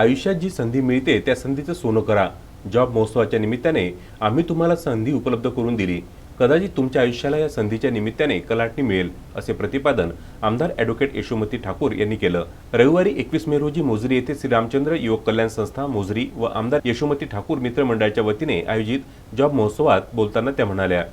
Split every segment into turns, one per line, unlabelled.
आयुष्यात जी संधी मिळते त्या संधीचं सोनं करा. जॉब महोत्सवाच्या निमित्ताने आम्ही तुम्हाला संधी उपलब्ध करून दिली. कदाचित तुमच्या आयुष्याला या संधीच्या निमित्ताने कलाटणी मिळेल असे प्रतिपादन आमदार ॲडव्होकेट यशोमती ठाकूर यांनी केलं. रविवारी एकवीस मे रोजी मोजरी येथे श्रीरामचंद्र युवक कल्याण संस्था मोजरी व आमदार यशोमती ठाकूर मित्रमंडळाच्या वतीने आयोजित जॉब महोत्सवात बोलताना त्या म्हणाल्या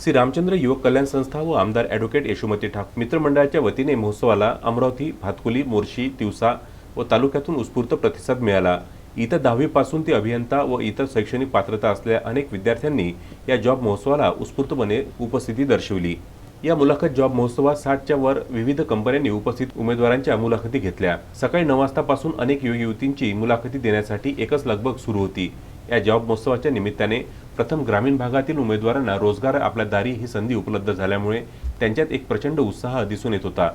श्री रामचंद्र युवक कल्याण संस्था व आमदार ॲडव्होकेट यशोमती ठाकूर मित्रमंडळाच्या वतीने महोत्सवाला अमरावती भातकुली मोर्शी तिवसा व तालुक्यातून उत्स्फूर्त प्रतिसाद मिळाला. इतर दहावीपासून ते अभियंता व इतर शैक्षणिक पात्रता असलेल्या अनेक विद्यार्थ्यांनी या जॉब महोत्सवाला उत्स्फूर्तपणे उपस्थिती दर्शवली. या मुलाखत जॉब महोत्सवात साठच्या वर विविध कंपन्यांनी उपस्थित उमेदवारांच्या मुलाखती घेतल्या. सकाळी नऊ वाजतापासून अनेक युवक युवतींची मुलाखती देण्यासाठी एकच लगबग सुरू होती. या जॉब महोत्सवाच्या निमित्ताने प्रथम ग्रामीण भागातील उमेदवारांना रोजगार आपल्या दारी ही संधी उपलब्ध झाल्यामुळे त्यांच्यात एक प्रचंड उत्साह दिसून येत होता.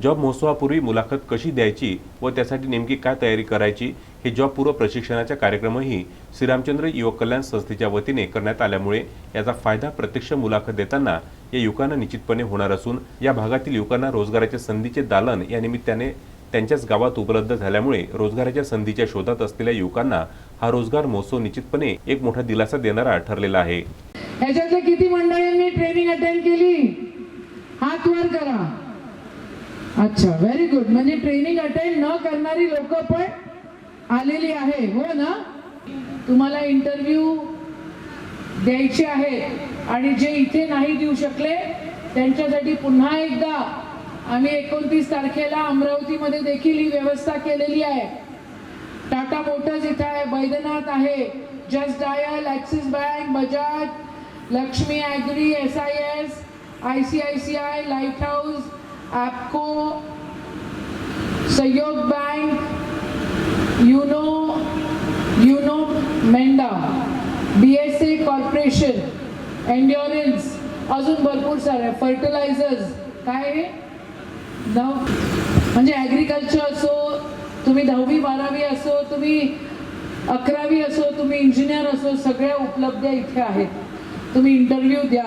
जॉब महोत्सवापूर्वी मुलाखत कशी द्यायची व त्यासाठी नेमकी काय तयारी करायची हे जॉब पूर्व प्रशिक्षणाचा कार्यक्रमही श्रीरामचंद्र युवक कल्याण संस्थेच्या वतीने करण्यात आल्यामुळे याचा फायदा प्रत्यक्ष मुलाखत देताना या युवकांना निश्चितपणे होणार असून या भागातील युवकांना रोजगाराच्या संधीचे दालन या निमित्ताने त्यांच्याच गावात उपलब्ध झाल्यामुळे रोजगाराच्या संधीच्या शोधात असलेल्या युवकांना हा रोजगार महोत्सव निश्चितपणे एक मोठा दिलासा देणारा ठरलेला आहे.
किती मंडळींनी ट्रेनिंग अटेंड केली? हात वर करा. अच्छा व्हेरी गुड म्हणजे ट्रेनिंग अटेंड न करणारी लोक पण आलेली आहे. हो ना? तुम्हाला इंटरव्ह्यू द्यायचे आहेत आणि जे इथे नाही देऊ शकले त्यांच्यासाठी पुन्हा एकदा आम्ही एकोणतीस तारखेला अमरावतीमध्ये देखील ही व्यवस्था केलेली आहे. टाटा मोटर्स इथं आहे बैद्यनाथ आहे just dial Axis bank Bajaj Lakshmi agri S I S I C I C I light house आपको Sahyog bank YONO YONO Menda B S A corporation endurance अजून भरपूर सारे फर्टिलायझर्स काय आहे नव म्हणजे ॲग्रिकल्चर असो तुम्ही दहावी बारावी असो तुम्ही अकरावी असो तुम्ही इंजिनियर असो सगळ्या उपलब्ध इथे आहेत. तुम्ही इंटरव्ह्यू द्या.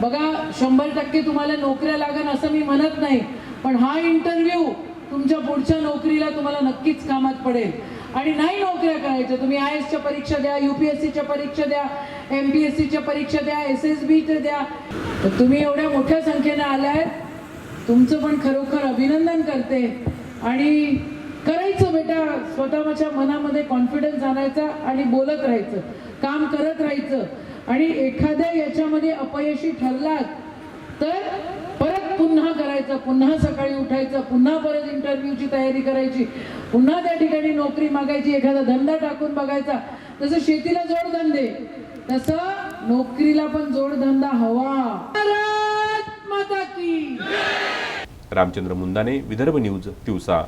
बघा शंभर टक्के तुम्हाला नोकऱ्या लागन असं मी म्हणत नाही पण हा इंटरव्ह्यू तुमच्या पुढच्या नोकरीला तुम्हाला नक्कीच कामात पडेल. आणि नाही नोकऱ्या करायच्या तुम्ही आय एसच्या परीक्षा द्या यू पी एस सीच्या परीक्षा द्या एम पी एस सीच्या परीक्षा द्या एस एस बीच्या द्या. तर तुम्ही एवढ्या मोठ्या संख्येनं आल्या आहेत तुमचं पण खरोखर अभिनंदन करते. आणि करायचं बेटा स्वतःच्या मनामध्ये कॉन्फिडन्स आणायचा आणि बोलत राहायचं काम करत राहायचं. आणि एखाद्या याच्यामध्ये अपयशी ठरलात तर परत पुन्हा करायचं पुन्हा सकाळी उठायचं पुन्हा परत इंटरव्ह्यूची तयारी करायची पुन्हा त्या ठिकाणी नोकरी मागायची एखादा धंदा टाकून बघायचा. तसं शेतीला जोडधंदे तसं नोकरीला पण जोडधंदा हवा. माता की
रामचंद्र मुंदाने विदर्भ न्यूज दिवसा